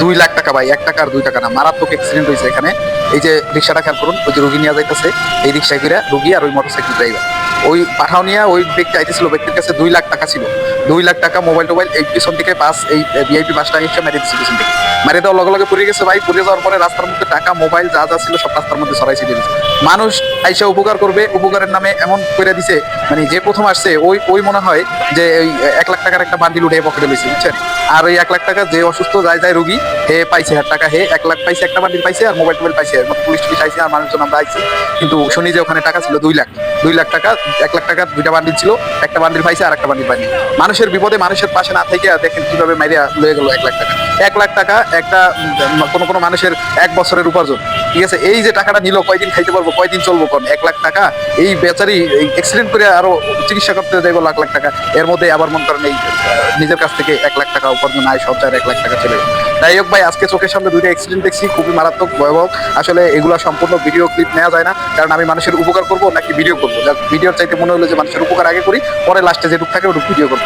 দুই লাখ টাকা ভাই, এক টাকা আর দুই টাকা না। মারাত্মক অ্যাক্সিডেন্ট হয়েছে এখানে। এই যে রিক্সাটা খেয়াল করুন, ওই যে রুগী নিয়ে যাইতেছে, এই রিক্সায় করে রুগী আর ওই মোটরসাইকেল ড্রাইভার। ওই পাঠাও নিয়ে ওই ব্যক্তি আইতেছিল, ব্যক্তির কাছে দুই লাখ টাকা ছিল। দুই লাখ টাকা মোবাইল টোবাইল এই পিছন থেকে পাস এই ভিআইপি পাসটা এসে মেরে দিচ্ছে পিছন থেকে। মেরে দেওয়ার লগে লগে পড়ে গেছে ভাই, পড়ে যাওয়ার পরে রাস্তার মধ্যে টাকা, মোবাইল যা যা ছিল সব রাস্তার মধ্যে সরাই ছিটিয়ে দিচ্ছে মানুষ আইসা উপকার করবে, উপকারের নামে এমন করে দিছে মানে যে প্রথম আসছে, ওই ওই মনে হয় যে ওই এক লাখ টাকার একটা বান্ডিল উঠে পকেটে লইছে, বুঝছেন? আর ওই এক লাখ টাকা যে অসুস্থ যায় যায় রুগী, হে পাইছে হাজার টাকা, হে এক লাখ পাইছে, একটা বান্ডিল পাইছে আর মোবাইল টোবাইল পাইছে মানে টুলিশ আইছে আর মানুষজন আমরা আইছি। কিন্তু শুনি যে ওখানে টাকা ছিল দুই লাখ। দুই লাখ টাকা, এক লাখ টাকা দুইটা বান্ডিল ছিল, একটা বান্ডিল পাইছে আর একটা বান্ডিল পাইনি। মানুষের বিপদে মানুষের পাশে না থেকে দেখেন কীভাবে মাইরিয়া লয়ে গেল এক লাখ টাকা। এক লাখ টাকা একটা কোনো কোনো মানুষের এক বছরের উপার্জন। ঠিক আছে? এই যে টাকাটা নিল, কয়দিন খাইতে পারব, কয়দিন চলবো কোন? এক লাখ টাকা, এই বেচারি অ্যাক্সিডেন্ট করে আরও চিকিৎসা করতে যাইবো লাখ লাখ টাকা। এর মধ্যে আবার মন করেন এই নিজের কাছ থেকে এক লাখ টাকা উপার্জন আয়, সঞ্চয়ের এক লাখ টাকা চলে গেল। যাই হোক ভাই, আজকে চোখের সামনে দুইটা অ্যাক্সিডেন্ট দেখছি, খুবই মারাত্মক, ভয়াবহ। আসলে এগুলো সম্পূর্ণ ভিডিও ক্লিপ নেওয়া যায় না, কারণ আমি মানুষের উপকার করব নাকি ভিডিও করব? ভিডিওর চাইতে মনে হলো যে মানুষের উপকার আগে করি, পরে লাস্টে যেটুক থাকে ওটুকু ভিডিও করব।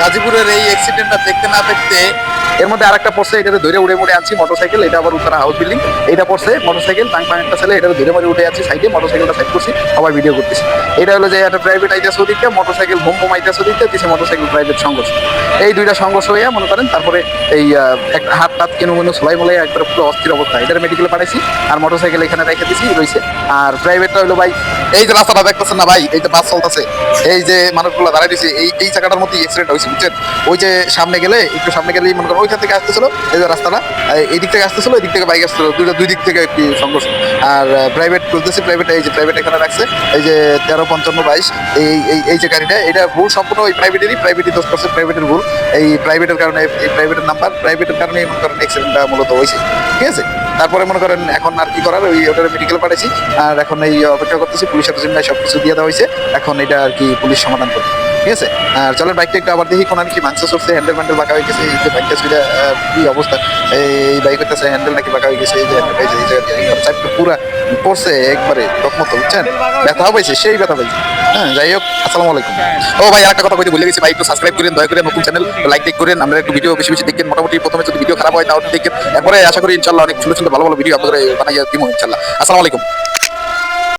গাজীপুরের এই অ্যাক্সিডেন্টটা দেখতে না দেখতে এর মধ্যে আরেকটা পড়ছে এটাতে ধরে উড়ে মুড়ে আনছি মোটরসাইকেল এটা আবার উত্তরা হাউস বিল্ডিং এটা পড়ছে মোটরসাইকেল টাং টাং একটা ছেলে এটা ধরে মারি উঠে আছি সাইডে মোটরসাইকেলটা সাইড করছি, আবার ভিডিও করতেছি। এটা হলো যে একটা প্রাইভেট আইতেছে ওদিকে মোটরসাইকেল ভোম ভোম আইতেছে ওদিকে দিচ্ছে মোটরসাইকেল প্রাইভেট সংঘর্ষ। এই দুইটা সংঘর্ষ হয়ে মনে করেন, তারপরে এই একটা হাত টাত কেন মনে সলাই মলাই একবার পুরো অস্থির অবস্থা। এটার মেডিকেলে পাঠাইছি, আর মোটরসাইকেল এখানে রেখে দিছি রয়েছে আর প্রাইভেটটা হলো ভাই, এই যে রাস্তাটা দেখতেছেন না ভাই, এই যে বাস চলতেছে, এই যে মানুষগুলো দাঁড়াই দিয়েছে এই এই জায়গাটার মধ্যে অ্যাক্সিডেন্ট হয়েছে, বুঝছেন? ওই যে সামনে গেলে, একটু সামনে গেলেই মনে করেন ওইখান থেকে আসতেছিল, এই যে রাস্তাটা, এই- দিক থেকে আসতেছিল এই দিক থেকে বাইক আসতেছিল, দুইটা দুই দিক থেকে একটি সংঘর্ষ। আর প্রাইভেট বলতেছি প্রাইভেট এই যে প্রাইভেট এখানে রাখছে, এই যে তেরো, পঞ্চান্ন, বাইশ, এই এই যে গাড়িটা, এটা ভুল, সম্পূর্ণ ওই প্রাইভেটেরই প্রাইভেটই দোষ করছে প্রাইভেটের ভুল। এই প্রাইভেটের কারণে, এই প্রাইভেটের নাম্বার প্রাইভেটের কারণে মনে করেন অ্যাক্সিডেন্টটা মূলত হয়েছে, ঠিক আছে? তারপরে মনে করেন এখন আর কি করার, ওই ওটার মেডিকেল পাঠাইছি, আর এখন এই, অপেক্ষা করতেছি, পুলিশের জন্য সব কিছু দিয়ে দেওয়া হয়েছে, এখন এটা আর কি পুলিশ সমাধান করবে। ঠিক আছে? আর চলেন বাইকটা একটু আবার দেখি কোন কি মাংস চলছে হ্যান্ডেল ম্যান্ডেল বাঁকা হয়ে গেছে এই যে বাইকটা সেটা কি অবস্থা? এই বাইক হচ্ছে হ্যান্ডেল নাকি বাঁকা হয়ে গেছে এই যে হ্যান্ডেল চাপটা পুরা পড়ছে একবারে রকমতো বুঝছেন? ব্যথা পাইছে সেই ব্যথা পাইছে। হ্যাঁ যাই হোক আসসালামু আলাইকুম। ও ভাই আরেকটা কথা কইতে ভুলে গেছি ভাই একটু সাবস্ক্রাইব করেন দয়া করে নতুন চ্যানেল লাইক টেক করেন আমরা একটু ভিডিও বেশি বেশি দেখেন। মোটামুটি প্রথমে যদি ভিডিও খারাপ হয় তাহলে দেখেন। এরপরে আশা করি ইনশাল্লাহ অনেক সুন্দর সুন্দর ভালো ভালো ভিডিও আপনাদের বানাইয়া দিব ইনশাল্লাহ। আসসালামু আলাইকুম।